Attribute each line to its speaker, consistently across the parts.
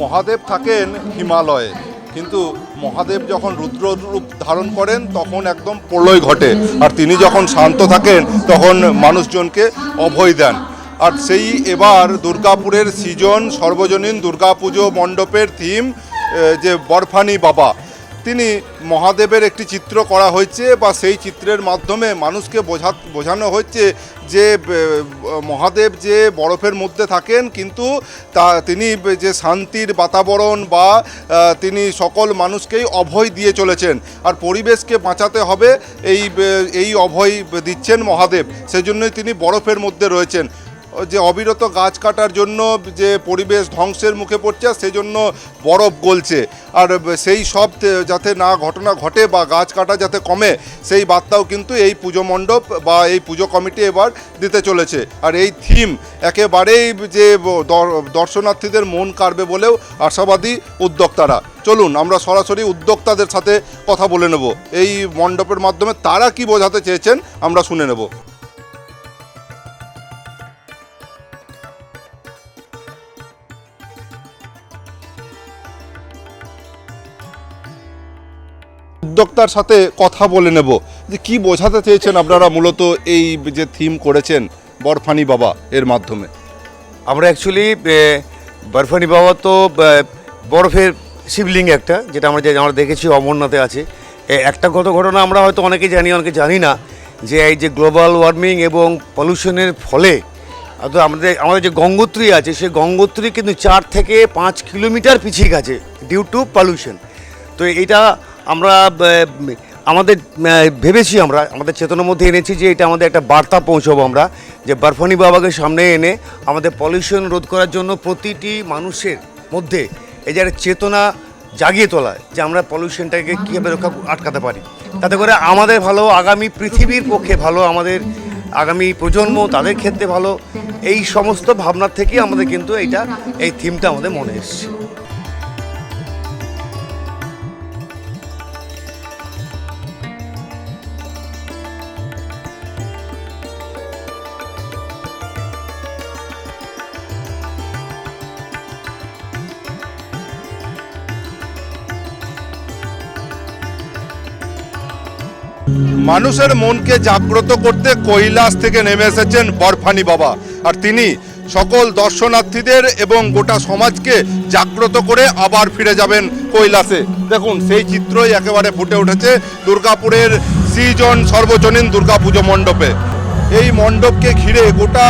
Speaker 1: মহাদেব থাকেন হিমালয়ে। কিন্তু মহাদেব যখন রুদ্র রূপ ধারণ করেন, তখন একদম প্রলয় ঘটে। আর তিনি যখন শান্ত থাকেন, তখন মানুষজনকে অভয় দেন। আর সেই এবার দুর্গাপুরের সিজন সর্বজনীন দুর্গাপুজো মণ্ডপের থিম যে বরফানি বাবা তিনি মহাদেবের একটি চিত্র করা হয়েছে বা সেই চিত্রের মাধ্যমে মানুষকে বোঝা বোঝানো হচ্ছে যে মহাদেব যে বরফের মধ্যে থাকেন, কিন্তু তা তিনি যে শান্তির বাতাবরণ বা তিনি সকল মানুষকেই অভয় দিয়ে চলেছেন। আর পরিবেশকে বাঁচাতে হবে, এই এই অভয় দিচ্ছেন মহাদেব। সেজন্যই তিনি বরফের মধ্যে রয়েছেন। যে অবিরত গাছ কাটার জন্য যে পরিবেশ ধ্বংসের মুখে পড়ছে সেই জন্য বরফ গলছে। আর সেই সব যাতে না ঘটনা ঘটে বা গাছ কাটা যাতে কমে, সেই বার্তাও কিন্তু এই পুজো মণ্ডপ বা এই পুজো কমিটি এবার দিতে চলেছে। আর এই থিম একেবারেই যে দর্শনার্থীদের মন কাড়বে বলেও আশাবাদী উদ্যোক্তারা। চলুন, আমরা সরাসরি উদ্যোক্তাদের সাথে কথা বলে নেব। এই মণ্ডপের মাধ্যমে তারা কি বোঝাতে চেয়েছেন, আমরা শুনে নেব। উদ্যোক্তার সাথে কথা বলে নেব যে কি বোঝাতে চেয়েছেন আপনারা মূলত এই যে থিম করেছেন বরফানি বাবা এর মাধ্যমে?
Speaker 2: আমরা অ্যাকচুয়ালি বরফানি বাবা তো বরফের শিবলিঙ্গ একটা, যেটা আমরা যে- আমরা দেখেছি অমরনাথে আছে। একটা গত ঘটনা আমরা হয়তো অনেকে জানি অনেকে জানি না, যে এই যে গ্লোবাল ওয়ার্মিং এবং পলিউশনের ফলে আমাদের আমাদের যে গঙ্গোত্রী আছে, সেই গঙ্গোত্রী কিন্তু চার থেকে পাঁচ কিলোমিটার পিছিয়ে গেছে ডিউ টু পলিউশন তো এটা আমরা আমাদের ভেবেছি আমরা, আমাদের চেতনার মধ্যে এনেছি যে এটা আমাদের একটা বার্তা পৌঁছবো আমরা, যে বরফানি বাবাকে সামনে এনে আমাদের পলিউশন রোধ করার জন্য প্রতিটি মানুষের মধ্যে এই যে একটা চেতনা জাগিয়ে তোলা, যে আমরা পলিউশনটাকে কীভাবে রক্ষা আটকাতে পারি। তাতে করে আমাদের ভালো, আগামী পৃথিবীর পক্ষে ভালো, আমাদের আগামী প্রজন্ম তাদের ক্ষেত্রে ভালো, এই সমস্ত ভাবনার থেকে আমাদের কিন্তু এইটা, এই থিমটা আমাদের মনে এসছে।
Speaker 1: মানুষের মনকে জাগ্রত করতে কৈলাস থেকে নেমে এসেছেন বরফানি বাবা। আর তিনি সকল দর্শনার্থীদের এবং গোটা সমাজকে জাগ্রত করে আবার ফিরে যাবেন কৈলাসে। দেখুন, সেই চিত্রই একেবারে ফুটে উঠেছে দুর্গাপুরের সিজন সর্বজনীন দুর্গাপুজো মণ্ডপে। এই মণ্ডপকে ঘিরে গোটা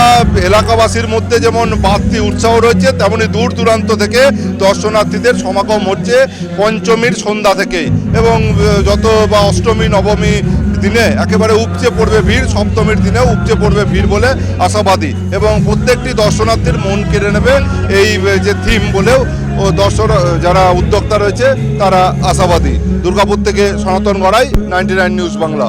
Speaker 1: এলাকাবাসীর মধ্যে যেমন বাড়তি উৎসাহ রয়েছে, তেমনি দূর দূরান্ত থেকে দর্শনার্থীদের সমাগম হচ্ছে পঞ্চমীর সন্ধ্যা থেকেই এবং যত বা অষ্টমী, নবমী দিনে একেবারে উপচে পড়বে ভিড়, সপ্তমীর দিনে উপচে পড়বে ভিড় বলে আশাবাদী। এবং প্রত্যেকটি দর্শনার্থীর মন কেড়ে নেবে এই যে থিম বলেও ও দর্শন যারা উদ্যোক্তা রয়েছে, তারা আশাবাদী। দুর্গাপুর থেকে সনাতন গড়াই, নাইনটি নিউজ বাংলা।